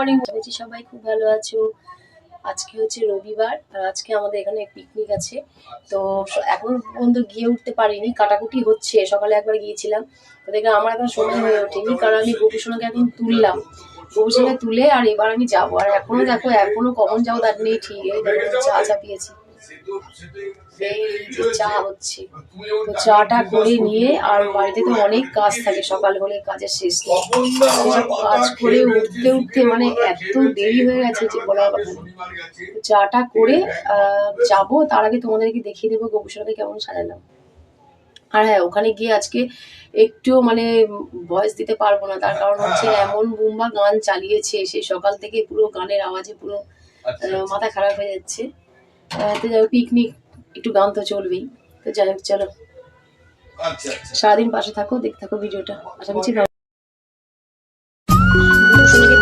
Morning বলেছি, সবাই খুব ভালো আছো। আজকে হচ্ছে রবিবার আর আজকে আমাদের এখানে পিকনিক আছে। তো এখন পর্যন্ত গিয়ে উঠতে পারিনি, কাটাকুটি হচ্ছে, সকালে একবার গিয়েছিলাম। তো দেখলাম আমার এখন সময় হয়ে ওঠেনি, কারণ আমি গোপীসোনাকে এখন তুললাম। গোপীসোনাকে তুলে আর এবার আমি যাব। আর এখনও দেখো, এখনও কখন যাব তার নেই ঠিক, এই চা চাপিয়েছি। এই চা হচ্ছে। তো চাটা করে নিয়ে আর বাড়িতে তো অনেক কাজ থাকে, সকাল হলে কাজের শেষ নেই। এসব কাজ করে উঠতে উঠতে মানে এত দেরি হয়ে গেছে যে বলার কথা চাটা করে যাব, তার আগে তোমাদেরকে দেখিয়ে দেবো গোপীসোনাকে কেমন সাজালাম। আর হ্যাঁ ওখানে গিয়ে আজকে একটু মানে ভয়েস দিতে পারব না, তার কারণ হচ্ছে এমন বুম্বা গান চালিয়েছে, সেই সকাল থেকে পুরো গানের আওয়াজে পুরো মাথা খারাপ হয়ে যাচ্ছে। তো যাই পিকনিক একটু গান তো চলবেই। তো যাই হোক চলো। আচ্ছা আচ্ছা। সারাদিন পাশে থাকো দেখতে থাকো ভিডিওটা। আশা করছি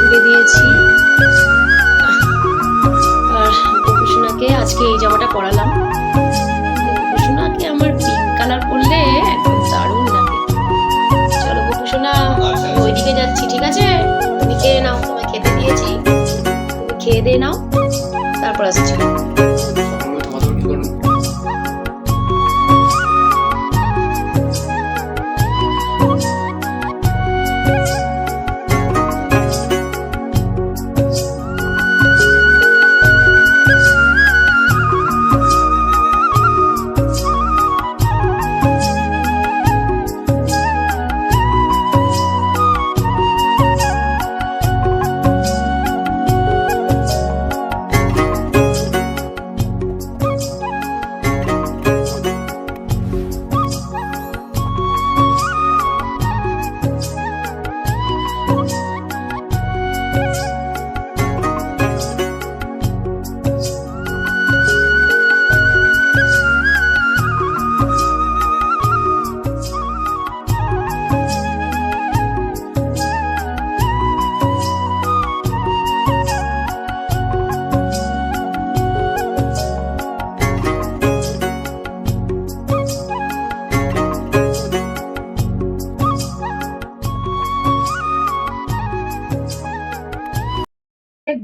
তুলে দিয়েছি। আর গোপুসোনাকে আজকে এই জামাটা পরালাম। গোপুসোনাকে আমার পিঙ্ক কালার পরলে একদম দারুণ লাগে। চলো গোপুসোনা ওইদিকে যাচ্ছি ঠিক আছে? তুমি খেয়ে নাও তোমায় খেতে দিয়েছি। তুমি খেয়ে দিয়ে নাও তারপর আসছি।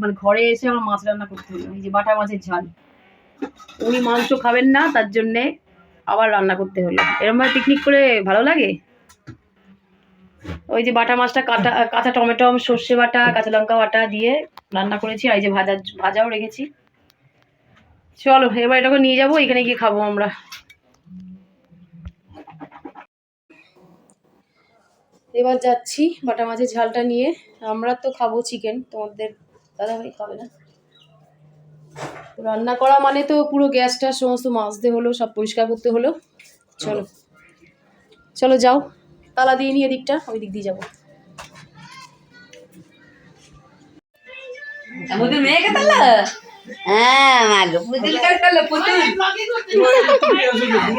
মানে ঘরে এসে আমার মাছ রান্না করতে হলো, এই যে বাটা মাছের ঝাল। উনি মাংস খাবেন না, তার জন্যে আবার রান্না করতে হলো। এরকম ভাবে পিকনিক করে ভালো লাগে? ওই যে বাটা মাছটা কাটা, কাঁচা টমেটো, সর্ষে বাটা, কাঁচা লঙ্কা বাটা দিয়ে রান্না করেছি, আর এই যে ভাজা, ভাজাও রেখেছি। চলো, এবার এটাকে নিয়ে যাব, এখানে গিয়ে খাব আমরা। এবার যাচ্ছি বাটা মাছের ঝালটা নিয়ে। আমরা তো খাব চিকেন তোমাদের দাদা খাবে না। রান্না করা মানে তো পুরো গ্যাসটা সমস্ত মাজতে হলো সব পরিষ্কার করতে হলো। চলো। চলো। যাও। তালা দিয়ে নিয়ে এদিকটা ওই দিক দিয়ে যাব। মেয়েকে হ্যাঁ মাগো পুতুল কাজ করল পুতুল।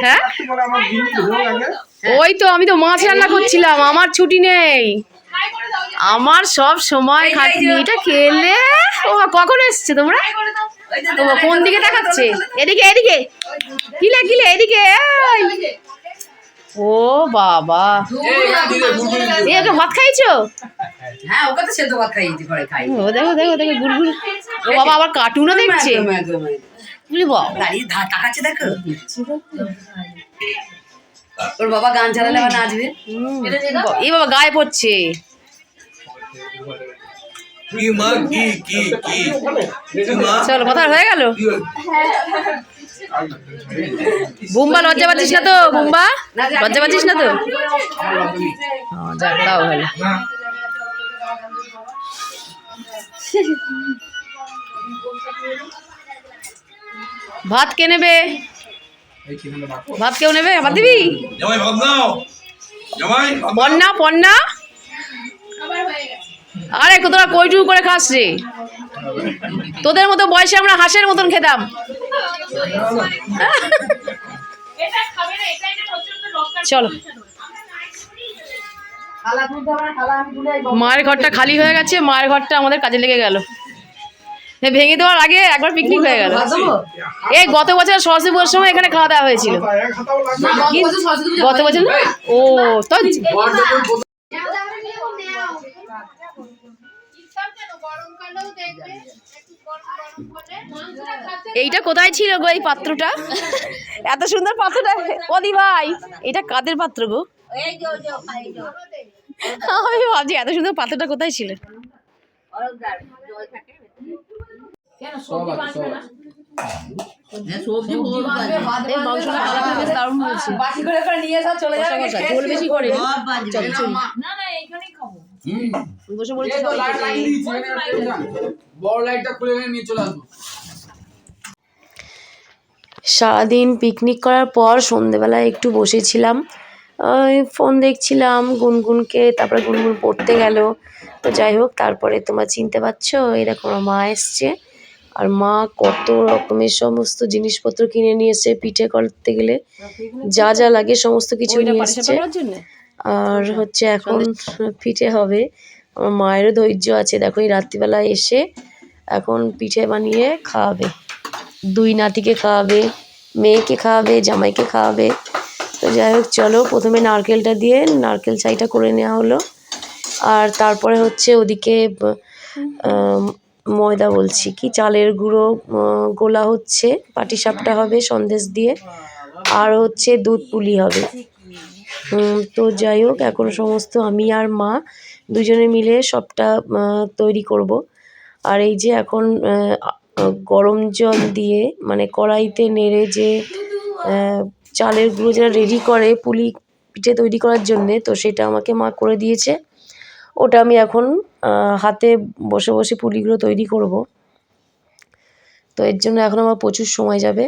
হ্যাঁ? ওই তো আমি তো মাছ রান্না করছিলাম আমার ছুটি নেই। আমার সব সময় খাটনি এটা খেলে? ও কখন এসছে তোমরা? কোন দিকে দেখাচ্ছে? এদিকে এদিকে। কিলে কিলে এদিকে ও বাবা। এ ওকে ভাত খাইছো? হ্যাঁ ও দেখো দেখো দেখো গুড়গুড়। ও বাবা আবার কার্টুনও দেখছে? দেখো। ওর বাবা গান চালালে আবার নাচবে। হুম, বাবা গায়ে পড়ছে। চলো কথা হয়ে গেল? বুম্বা লজ্জা পাচ্ছিস না তো বুম্বা? লজ্জা পাচ্ছিস না তো? যাক তাও ভালো। ভাত কে নেবে? ভাত কেউ নেবে? ভাত দিবি। পন্না পন্না? আরে তোরা কইটু করে খাস রে। তোদের মতো বয়সে আমরা হাঁসের মতন খেতাম। চলো। মায়ের ঘরটা খালি হয়ে গেছে মায়ের ঘরটা আমাদের কাজে লেগে গেল। ভেঙে দেওয়ার আগে একবার পিকনিক হয়ে গেল। এই গত বছর সরস্বতী পুজোর সময় এখানে খাওয়া দাওয়া হয়েছিল। গত বছর? ও তো এইটা কোথায় ছিল গো এই পাত্রটা? এত সুন্দর পাত্রটা। ওদি ভাই এটা কাদের পাত্র গো? আমি ভাবছি এত সুন্দর পাত্রটা কোথায় ছিল? বেশ দারুণ হয়েছে। করে করে নিয়ে এসে চলে যাবে। ঝোল বেশি করে। বসে পড়েছি বড় লাইটটা খুলে নিয়ে চলে আসব। সারাদিন পিকনিক করার পর সন্ধেবেলায় একটু বসেছিলাম। ফোন দেখছিলাম গুনগুনকে তারপরে গুনগুন পড়তে গেল। তো যাই হোক তারপরে তোমরা চিনতে পারছ এরকম আমার মা এসছে। আর মা কত রকমের সমস্ত জিনিসপত্র কিনে নিয়ে এসছে পিঠে করতে গেলে। যা যা লাগে সমস্ত কিছু নিয়ে এসছে। আর হচ্ছে এখন পিঠে হবে। আমার মায়েরও ধৈর্য আছে দেখো এই রাত্রিবেলায় এসে এখন পিঠে বানিয়ে খাওয়াবে। দুই নাতিকে খাওয়াবে মেয়েকে খাওয়াবে জামাইকে খাওয়াবে। তো যাই হোক চলো প্রথমে নারকেলটা দিয়ে নারকেল ছাইটা করে নেওয়া হলো। আর তারপরে হচ্ছে ওদিকে ময়দা বলছি কি চালের গুঁড়ো গোলা হচ্ছে পাটিসাপটা হবে সন্দেশ দিয়ে। আর হচ্ছে দুধ পুলি হবে। তো যাই হোক, এখন সমস্ত আমি আর মা দুজনে মিলে সবটা তৈরি করব। আর এই যে এখন গরম জল দিয়ে মানে কড়াইতে নেড়ে যে চালের গুঁড়ো যেটা রেডি করে পুলি পিঠে তৈরি করার জন্যে, তো সেটা আমাকে মা করে দিয়েছে। ওটা আমি এখন হাতে বসে বসে পুলিগুলো তৈরি করব। তো এর জন্য এখন আমার প্রচুর সময় যাবে।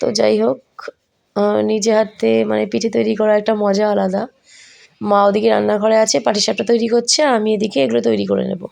তো যাই হোক নিজে হাতে মানে পিঠে তৈরি করা একটা মজা আলাদা। মা ওদিকে রান্নাঘরে আছে পাটিসাপটা তৈরি করছে, আর আমি এদিকে এগুলো তৈরি করে নেব।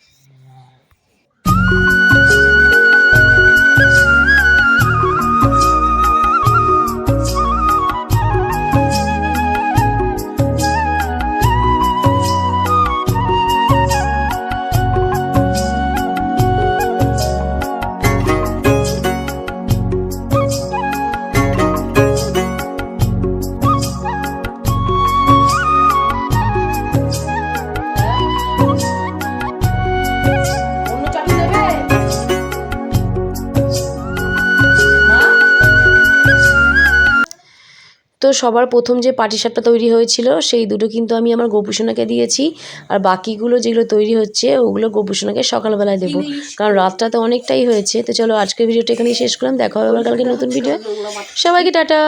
তো সবার প্রথম যে পাটিসাপটা তৈরি হয়েছিল সেই দুটো কিন্তু আমি আমার গোপুসোনাকে দিয়েছি। আর বাকিগুলো যেগুলো তৈরি হচ্ছে ওগুলো গোপুসোনাকে সকালবেলায় দেবো। কারণ রাতটা তো অনেকটাই হয়েছে। তো চলো আজকের ভিডিওটা এখানেই শেষ করলাম। দেখা হবে আবার কালকে নতুন ভিডিও সবাইকে টাটা।